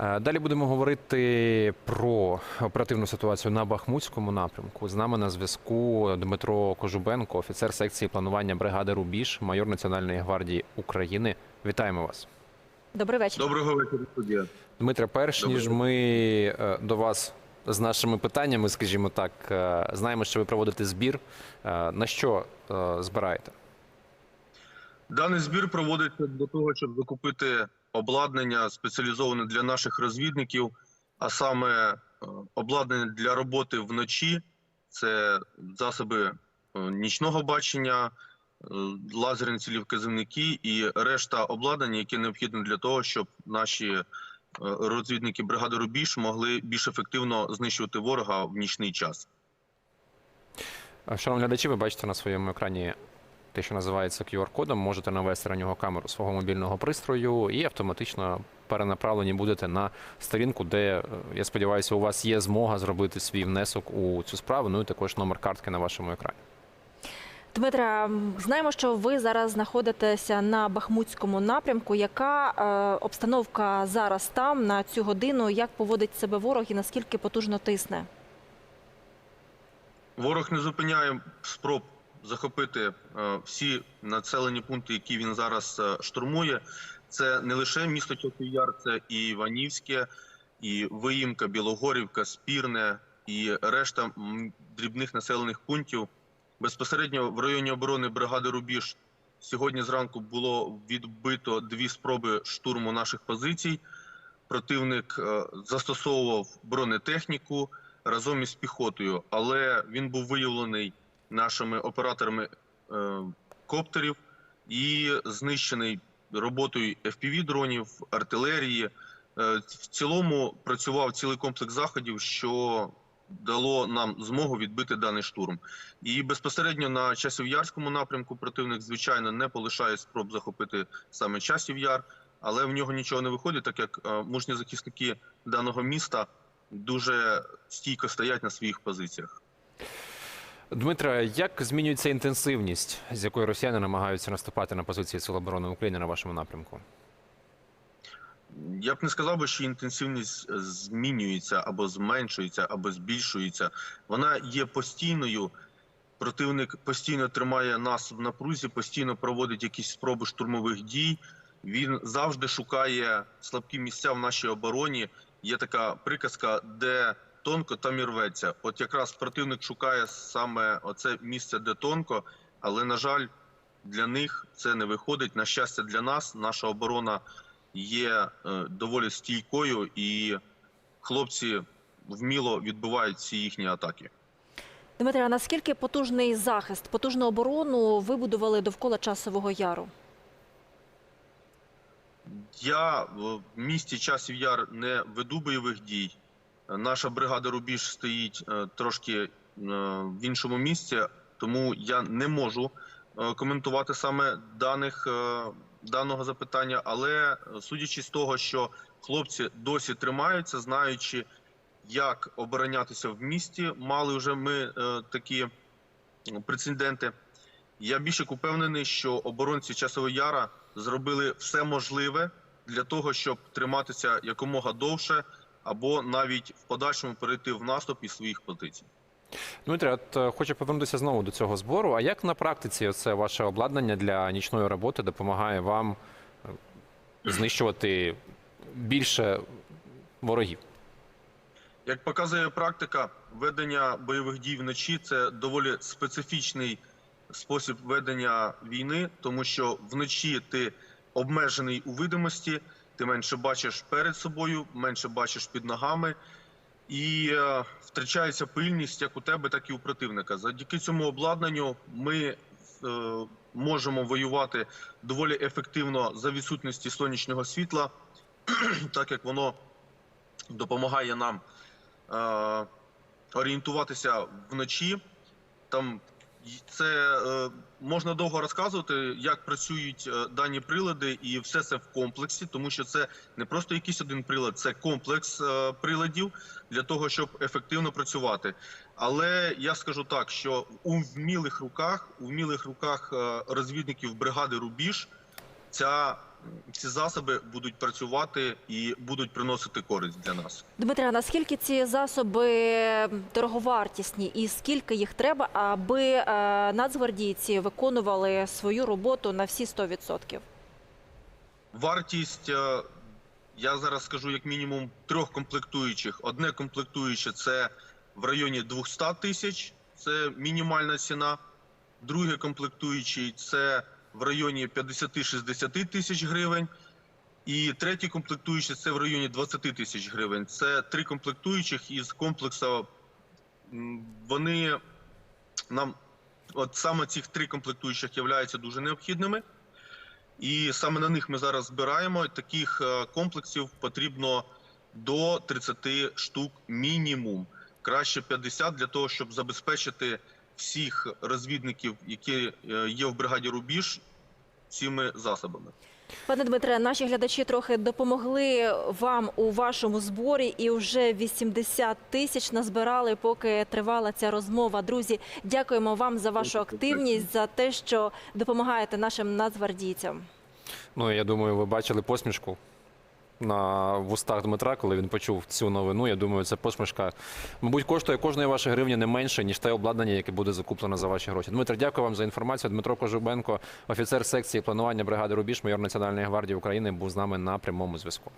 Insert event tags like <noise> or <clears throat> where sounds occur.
Е, Далі будемо говорити про оперативну ситуацію на Бахмутському напрямку. З нами на зв'язку Дмитро Кожубенко, офіцер секції планування бригади Рубіж, майор Національної гвардії України. Вітаємо вас, Добрий вечір. Доброго вечора, студія. Дмитре. Перш Доброго ніж ми е, до вас з нашими питаннями, скажімо так, е, знаємо, що ви проводите збір. На що збираєте? Даний збір проводиться для того, щоб закупити обладнання спеціалізоване для наших розвідників, а саме е, обладнання для роботи вночі, це засоби е, нічного бачення, е, лазерні цілівказівники і решта обладнання, яке необхідне для того, щоб наші розвідники бригади Рубіж могли більш ефективно знищувати ворога в нічний час. Шановні глядачі, ви бачите на своєму екрані те, що називається QR-кодом. Можете навести на нього камеру свого мобільного пристрою і автоматично перенаправлені будете на сторінку, де, е, я сподіваюся, у вас є змога зробити свій внесок у цю справу. Ну і також номер картки на вашому екрані. Дмитре, м, знаємо, що ви зараз знаходитеся на Бахмутському напрямку. Яка е, обстановка зараз там на цю годину? Як поводить себе ворог і наскільки потужно тисне? Ворог не зупиняє спроб захопити е, всі населені пункти, які він зараз е, штурмує. Це не лише місто Часів це і Іванівське, і Виїмка, Білогорівка, Спірне і решта дрібних населених пунктів. Безпосередньо в районі оборони бригади Рубіж сьогодні зранку було відбито дві спроби штурму наших позицій. Противник е, застосовував бронетехніку разом із піхотою, але він був виявлений нашими операторами е, коптерів і знищений роботою fpv дронів артилерії. Е, в цілому працював цілий комплекс заходів, що дало нам змогу відбити даний штурм. І безпосередньо на часів'ярському напрямку противник, звичайно, не полишає спроб захопити саме часів яр, але в нього нічого не виходить, так як е, мужні захисники даного міста дуже стійко стоять на своїх позиціях. Дмитре, як змінюється інтенсивність, з якою росіяни намагаються наступати на позиції Сил оборони України на вашому напрямку? Я б не сказав би, що інтенсивність е, змінюється або зменшується, або збільшується. Вона є постійною. Противник постійно тримає нас в напрузі, постійно проводить якісь спроби штурмових дій. Він завжди шукає слабкі місця в нашій обороні. Є така приказка, де тонко, там і рветься. От якраз противник шукає саме оце місце, де тонко, але на жаль, для них це не виходить. На щастя, для нас наша оборона є е, доволі стійкою, і хлопці вміло відбивають всі їхні атаки. Дмитре, а наскільки потужний захист, потужну оборону вибудували довкола часового яру? Я в місті Часів Яр не веду бойових дій. Наша бригада Рубіж стоїть е, трошки е, в іншому місці, тому я не можу е, коментувати саме даних даного запитання. Але судячи з того, що хлопці досі тримаються, знаючи, як оборонятися в місті, мали вже ми такі прецеденти. Я більше упевнений, що оборонці Часового Яра зробили все можливе для того, щоб триматися якомога довше, або навіть в подальшому перейти в наступ із своїх позицій. Дмитре, от е, хочу повернутися знову до цього збору. А як на практиці це ваше обладнання для нічної роботи допомагає вам е, знищувати більше ворогів? Як показує практика, ведення бойових дій вночі це доволі специфічний спосіб ведення війни, тому що вночі ти обмежений у видимості, ти менше бачиш перед собою, менше бачиш під ногами, і е, втрачається пильність як у тебе, так і у противника. Завдяки цьому обладнанню ми е, можемо воювати доволі ефективно за відсутності сонячного світла, <clears throat> так як воно допомагає нам е, орієнтуватися вночі. Там це е, можна довго розказувати, як працюють е, дані прилади, і все це в комплексі, тому що це не просто якийсь один прилад, це комплекс е, приладів для того, щоб ефективно працювати. Але я скажу так, що у вмілих руках, у вмілих руках розвідників бригади Рубіж ця ці засоби будуть працювати і будуть приносити користь для нас. Дмитре, наскільки ці засоби дороговартісні і скільки їх треба, аби е, нацгвардійці виконували свою роботу на всі 100%? Вартість, е, я зараз скажу як мінімум трьох комплектуючих. Одне комплектуюче це в районі 200 тисяч, це мінімальна ціна. Друге комплектуючий це в районі 50-60 тисяч гривень. І третій комплектуючий це в районі 20 тисяч гривень. Це три комплектуючих із комплексу. Вони нам, от саме цих три комплектуючих являються дуже необхідними. І саме на них ми зараз збираємо. Таких е, комплексів потрібно до 30 штук мінімум. Краще 50 для того, щоб забезпечити всіх розвідників, які е, є в бригаді Рубіж, цими засобами. Пане Дмитре, наші глядачі трохи допомогли вам у вашому зборі, і вже 80 тисяч назбирали, поки тривала ця розмова. Друзі, дякуємо вам за вашу активність, за те, що допомагаєте нашим нацгвардійцям. Ну, я думаю, ви бачили посмішку на вустах Дмитра, коли він почув цю новину. Я думаю, це посмішка, мабуть, коштує кожної вашої гривні не менше, ніж те обладнання, яке буде закуплено за ваші гроші. Дмитро, дякую вам за інформацію. Дмитро Кожубенко, офіцер секції планування бригади Рубіж, майор Національної гвардії України, був з нами на прямому зв'язку.